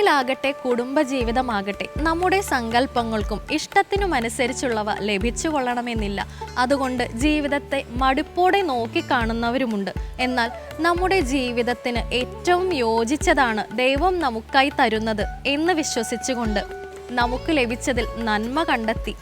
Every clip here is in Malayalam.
തൊഴിലാകട്ടെ കുടുംബജീവിതമാകട്ടെ നമ്മുടെ സങ്കല്പങ്ങൾക്കും ഇഷ്ടത്തിനുമനുസരിച്ചുള്ളവ ലഭിച്ചു കൊള്ളണമെന്നില്ല അതുകൊണ്ട് ജീവിതത്തെ മടുപ്പോടെ നോക്കിക്കാണുന്നവരുമുണ്ട്. എന്നാൽ നമ്മുടെ ജീവിതത്തിന് ഏറ്റവും യോജിച്ചതാണ് ദൈവം നമുക്കായി തരുന്നത് എന്ന് വിശ്വസിച്ചുകൊണ്ട് നമുക്ക് ലഭിച്ചതിൽ നന്മ കണ്ടെത്തി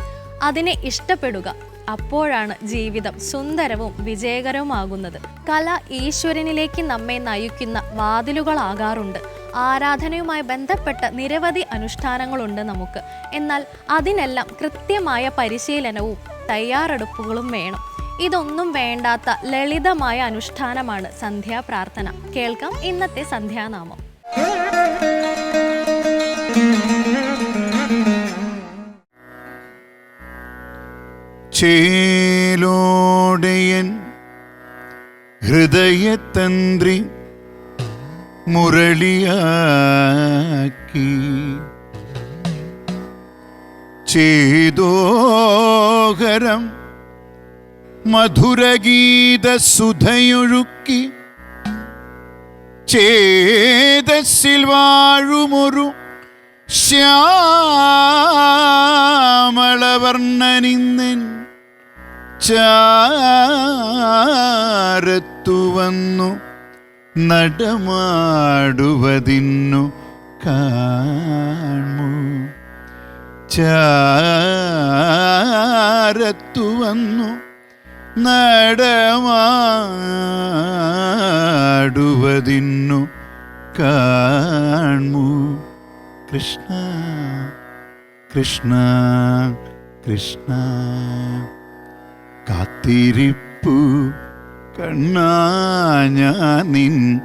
അതിനെ ഇഷ്ടപ്പെടുക. അപ്പോഴാണ് ജീവിതം സുന്ദരവും വിജയകരവുമാകുന്നത്. കല ഈശ്വരനിലേക്ക് നമ്മെ നയിക്കുന്ന വാതിലുകളാകാറുണ്ട്. ആരാധനയുമായി ബന്ധപ്പെട്ട നിരവധി അനുഷ്ഠാനങ്ങളുണ്ട് നമുക്ക്. എന്നാൽ അതിനെല്ലാം കൃത്യമായ പരിശീലനവും തയ്യാറെടുപ്പുകളും വേണം. ഇതൊന്നും വേണ്ടാത്ത ലളിതമായ അനുഷ്ഠാനമാണ് സന്ധ്യാപ്രാർത്ഥന. കേൾക്കാം ഇന്നത്തെ സന്ധ്യാനാമം. ചേലോടയൻ ഹൃദയതന്ത്രി മുരളിയാക്കി. ചേതോഹരം മധുരഗീത സുധയൊഴുക്കി ചേതസ്സിൽ വാഴുമൊരു ശ്യാമളവർണനിന്നൻ. ചാരത്തു വന്നു നടമാടുവതിന്നു കാണു. ചാരത്തു വന്നു നടമാടുവതിന്നു കാണു. കൃഷ്ണ കൃഷ്ണ കൃഷ്ണ. കാത്തിരിപ്പു. കണ്ണാഞ്ഞാനിൻ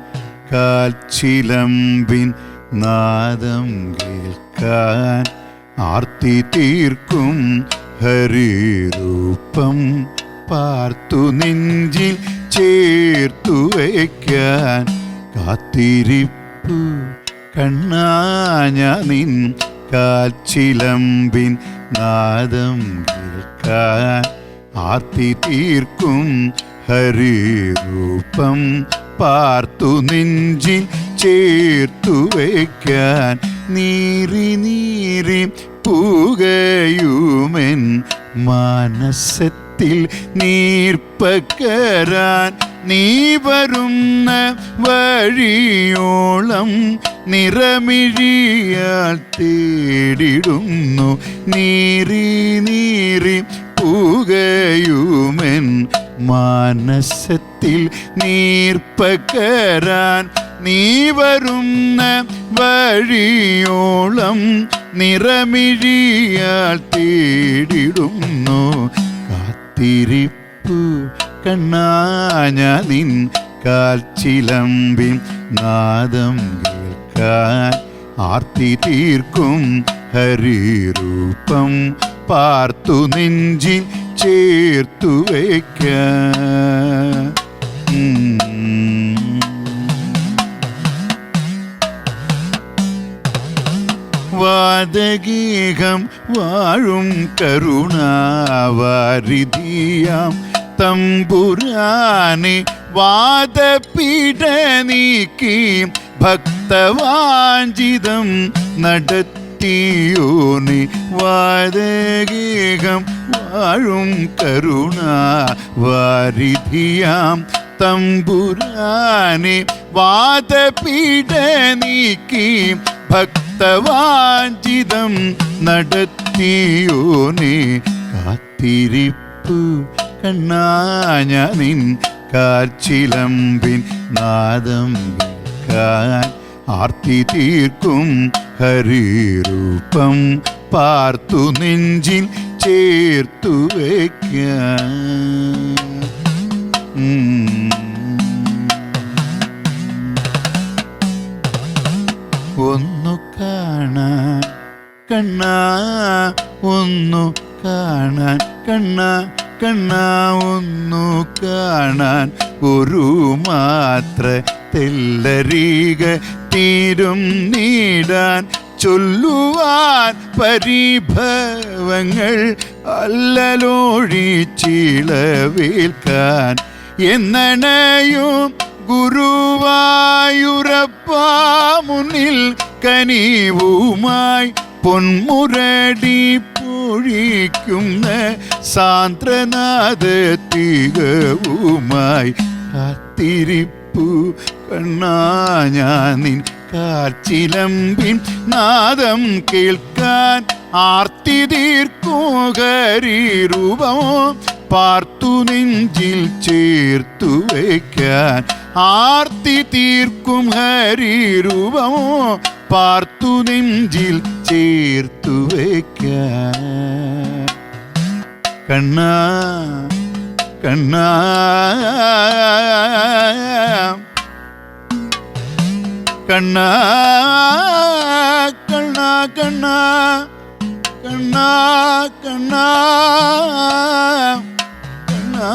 കാൽച്ചിലമ്പിൻ നാദം കേൾക്കാൻ ആർത്തി തീർക്കും ഹരിരൂപം. പാർത്തു നെഞ്ചിൽ ചേർത്തു വയ്ക്കാൻ കാത്തിരിപ്പു. കണ്ണാഞ്ഞാനിൻ കാൽച്ചിലമ്പിൻ നാദം കേൾക്കാൻ ആർത്തി തീർക്കും ഹരിരൂപം. പാർത്തു നെഞ്ചിൽ ചേർത്തു വയ്ക്കാൻ നീറി നീറി പൂകയുമെൻ മനസ്സത്തിൽ നീർപ്പക്കരാൻ നീ വരുന്ന വഴിയോളം നിറമിഴിയാൽ തേടിടുന്നു. നീറി നീറി പൂകയുമെൻ മാനസത്തിൽ നീർപ്പക്കരാൻ നീ വരുന്ന വഴിയോളം നിറമിഴിയാൽ തേടിടുന്നു. കാത്തിരിപ്പു കണ്ണാഞ്ഞ നിൻ കാൽച്ചിലമ്പിൻ നാദം കേൾക്കാൻ ആർത്തി തീർക്കും ഹരിരൂപം. പാർത്തു നെഞ്ചിൽ ചേർത്തു വയ്ക്ക. വാദഗീഹം വാഴും കരുണാവാരിധിയാം. തമ്പുരാനെ വാദപീഠ നീക്കി ഭക്തവാഞ്ചിതം നടത്തിയോനെ വാദഗീകം വാഴും കരുണ വാരിധിയാം തമ്പുരാനെ വാദപീഠ നീക്കി ഭക്തവാഞ്ചിതം നടത്തിയോനെ കാത്തിരിപ്പു കണ്ണാഞ്ഞനിൻ കാച്ചിലമ്പിൻ നാദം ആർത്തി തീർക്കും ഹരിരൂപം പാർത്തു നെഞ്ചിൽ ചേർത്തു വയ്ക്കാൻ. ഒന്നു കാണാൻ കണ്ണാ ഒന്നു കാണാൻ കണ്ണാ കണ്ണാ ഒന്നു കാണാൻ ഒരു മാത്ര തെല്ലരീക തീരും നീടാൻ ചൊല്ലുവാൻ പരിഭവങ്ങൾ അല്ലലോഴിച്ചിളവേൽക്കാൻ എന്നണയും ഗുരുവായൂരപ്പ മുന്നിൽ കനിവുമായി പൊന്മുരടി പൊഴിക്കുന്ന സാന്ദ്രനാഥ തികവുമായി കാത്തിരിപ്പു കണ്ണാ ഞാൻ കാച്ചിലമ്പിൻ നാദം കേൾക്കാൻ ആർത്തി തീർക്കുഹരീരൂപമോ പാർത്തു നെഞ്ചിൽ ചേർത്തു വയ്ക്കാൻ ആർത്തി തീർക്കും ഹരിരൂപമോ പാർത്തു നെഞ്ചിൽ ചേർത്തു വയ്ക്കാൻ. കണ്ണ കണ്ണാ. കണ്ണാ കണ്ണാ കണ്ണാ കണ്ണാ കണ്ണാ കണ്ണാ